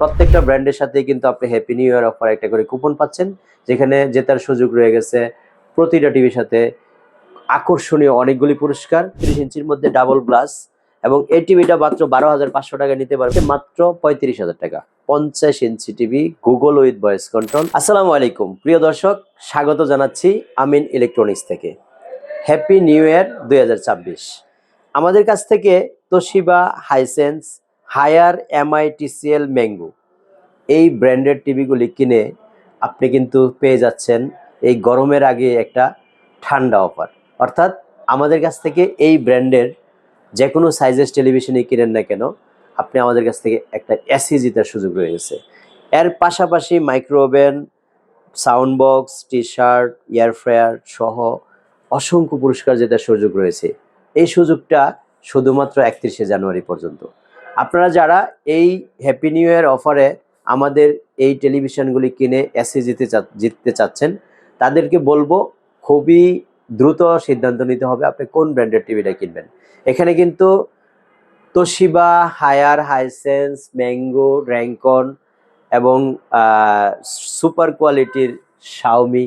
প্রত্যেকটা ব্র্যান্ডের সাথে কিন্তু আপনি হ্যাপি নিউ ইয়ার অফার একটা করে কুপন পাচ্ছেন, যেখানে জেতার সুযোগ রয়ে গেছে প্রতিটা টিভির সাথে। আকর্ষণীয় অনেকগুলি পুরস্কার, তিরিশ ইঞ্চির মধ্যে ডাবল গ্লাস এবং এই টিভিটা মাত্র বারো হাজার পাঁচশো টাকা নিতে পারবে, মাত্র পঁয়ত্রিশ হাজার টাকা। পঞ্চাশ ইঞ্চি TV Google with voice control আসসালামু আলাইকুম। প্রিয় দর্শক, স্বাগত জানাচ্ছি আমিন ইলেকট্রনিক্স থেকে। হ্যাপি নিউ ইয়ার দুই আমাদের কাছ থেকে Toshiba Hisense Haier MI TCL Mango. এই ব্র্যান্ডেড টিভিগুলি কিনে আপনি কিন্তু পেয়ে যাচ্ছেন এই গরমের আগে একটা ঠান্ডা অফার। অর্থাৎ আমাদের কাছ থেকে এই ব্র্যান্ডের যে কোনো সাইজের টেলিভিশনই কিনেন না কেন, আপনি আমাদের কাছ থেকে একটা এসি জিতার সুযোগ রয়েছে এর পাশাপাশি micro oven sound box T shirt air fryer সহ অসংখ্য পুরস্কার জেতার সুযোগ রয়েছে। এই সুযোগটা শুধুমাত্র একত্রিশে জানুয়ারি পর্যন্ত। আপনারা যারা এই হ্যাপি নিউ ইয়ার অফারে আমাদের এই টেলিভিশনগুলি কিনে এসি জিতে জিততে চাচ্ছেন, তাদেরকে বলব খুবই দ্রুত সিদ্ধান্ত নিতে হবে আপনি কোন ব্র্যান্ডের টিভিটা কিনবেন। এখানে কিন্তু Toshiba Haier Hisense Mango Rancon এবং সুপার কোয়ালিটির শাওমি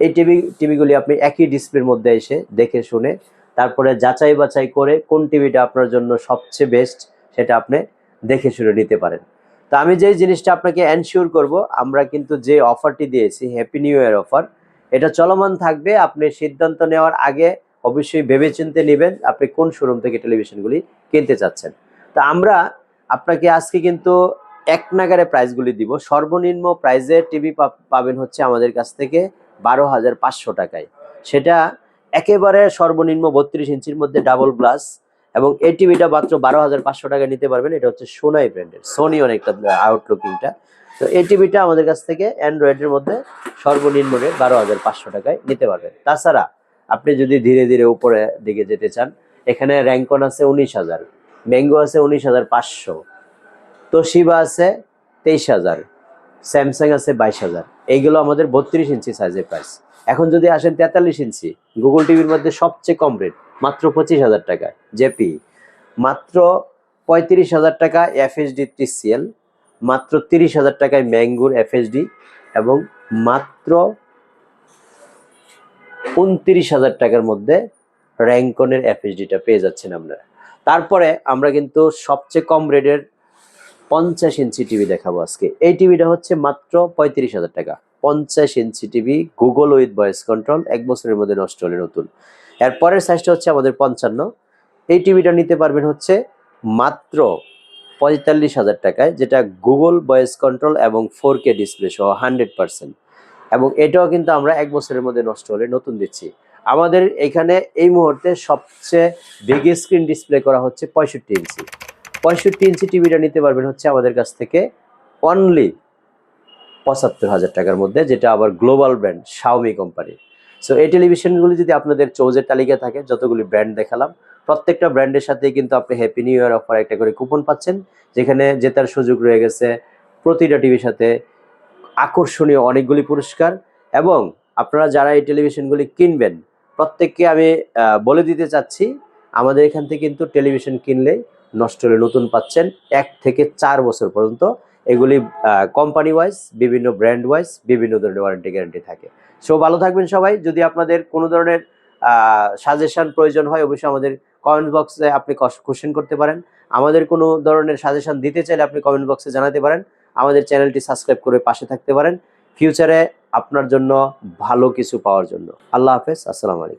এই টিভি, টিভিগুলি আপনি একই ডিসপ্লের মধ্যে এসে দেখে শুনে তারপরে যাচাই বাছাই করে কোন টিভিটা আপনার জন্য সবচেয়ে বেস্ট সেটা আপনি দেখে শুনে নিতে পারেন। তো আমি যে জিনিসটা আপনাকে এনশিওর করব, আমরা কিন্তু যে অফারটি দিয়েছি হ্যাপি নিউ ইয়ার অফার এটা চলমান থাকবে। আপনি সিদ্ধান্ত নেওয়ার আগে অবশ্যই ভেবেচিন্তে নেবেন আপনি কোন শোরুম থেকে টেলিভিশনগুলি কিনতে চাচ্ছেন। তো আমরা আপনাকে আজকে কিন্তু এক নাগারে প্রাইসগুলি দিব। সর্বনিম্ন প্রাইজে টিভি পাবেন হচ্ছে আমাদের কাছ থেকে বারো হাজার পাঁচশো টাকায়। সেটা একেবারে সর্বনিম্ন বত্রিশ ইঞ্চির মধ্যে ডাবল গ্লাস এবং এই টিভিটা মাত্র বারো হাজার পাঁচশো টাকা নিতে পারবেন। এটা হচ্ছে সোনাই ব্র্যান্ডের। সোনি অনেকটা আউটলুকিংটা তো এই টিভিটা আমাদের কাছ থেকে অ্যান্ড্রয়েডের মধ্যে সর্বনিম্ন বারো হাজার পাঁচশো টাকায় নিতে পারবেন। তাছাড়া আপনি যদি ধীরে ধীরে উপরে দিকে যেতে চান, এখানে র্যাঙ্কন আছে উনিশ হাজার ম্যাঙ্গো আছে উনিশ হাজার পাঁচশো তোশিবা আছে তেইশ হাজার স্যামসাং আছে বাইশ হাজার। এইগুলো আমাদের বত্রিশ ইঞ্চি সাইজের প্রাইস এখন যদি আসেন তেতাল্লিশ ইঞ্চি গুগল টিভির মধ্যে সবচেয়ে কম রেট মাত্র পঁচিশ হাজার টাকা। জেপি, মাত্র পঁয়ত্রিশ হাজার টাকা এফএসডি টিসিএল, মাত্র তিরিশ হাজার টাকায় ম্যাঙ্গুর এফএসডি এবং মাত্র উনত্রিশ হাজার টাকার মধ্যে র্যাঙ্কনের এফএসডিটা পেয়ে যাচ্ছেন আপনারা তারপরে আমরা কিন্তু সবচেয়ে কম রেটের পঞ্চাশ ইঞ্চি টিভি দেখাবো আজকে। এই টিভিটা হচ্ছে মাত্র পঁয়ত্রিশ হাজার টাকা। পঞ্চাশ ইঞ্চি TV Google with voice control এক বছরের মধ্যে নষ্ট হলে নতুন। এর পরের সাইজটা হচ্ছে আমাদের পঞ্চান্ন। এই টিভিটা নিতে পারবেন হচ্ছে মাত্র পঁয়তাল্লিশ হাজার টাকায়, যেটা গুগল ভয়েস কন্ট্রোল এবং ফোর কে ডিসপ্লে সহ হান্ড্রেড পার্সেন্ট এবং এটাও কিন্তু আমরা এক বছরের মধ্যে নষ্ট হলে নতুন দিচ্ছি। আমাদের এখানে এই মুহূর্তে সবচেয়ে বিগ স্ক্রিন ডিসপ্লে করা হচ্ছে পঁয়ষট্টি ইঞ্চি। পঁয়ষট্টি ইঞ্চি টিভিটা নিতে পারবেন হচ্ছে আমাদের কাছ থেকে অনলি পঁচাত্তর হাজার টাকার মধ্যে, যেটা আবার গ্লোবাল ব্র্যান্ড শাওমি কোম্পানির সো এই টেলিভিশনগুলি যদি আপনাদের চৌজের তালিকা থাকে, যতগুলি ব্র্যান্ড দেখালাম, প্রত্যেকটা ব্র্যান্ডের সাথে কিন্তু আপনি হ্যাপি নিউ ইয়ার অফার একটা করে কুপন পাচ্ছেন, যেখানে জেতার সুযোগ রয়ে গেছে প্রতিটা টিভির সাথে। আকর্ষণীয় অনেকগুলি পুরস্কার এবং আপনারা যারা এই টেলিভিশনগুলি কিনবেন, প্রত্যেককে আমি বলে দিতে চাচ্ছি, আমাদের এখান থেকে কিন্তু টেলিভিশন কিনলেই নষ্ট হলে নতুন পাচ্ছেন এক থেকে চার বছর পর্যন্ত। এগুলি কোম্পানি ওয়াইজ বিভিন্ন ব্র্যান্ড ওয়াইজ বিভিন্ন ধরনের ওয়ারেন্টি গ্যারান্টি থাকে। সো ভালো থাকবেন সবাই। যদি আপনাদের কোনো ধরনের সাজেশন প্রয়োজন হয়, অবশ্যই আমাদের কমেন্ট বক্সে আপনি কোশ্চেন করতে পারেন। আমাদের কোনো ধরনের সাজেশন দিতে চাইলে আপনি কমেন্ট বক্সে জানাতে পারেন। আমাদের চ্যানেলটি সাবস্ক্রাইব করে পাশে থাকতে পারেন। ফিউচারে আপনার জন্য ভালো কিছু পাওয়ার জন্য। আল্লাহ হাফেজ। আসসালামু আলাইকুম।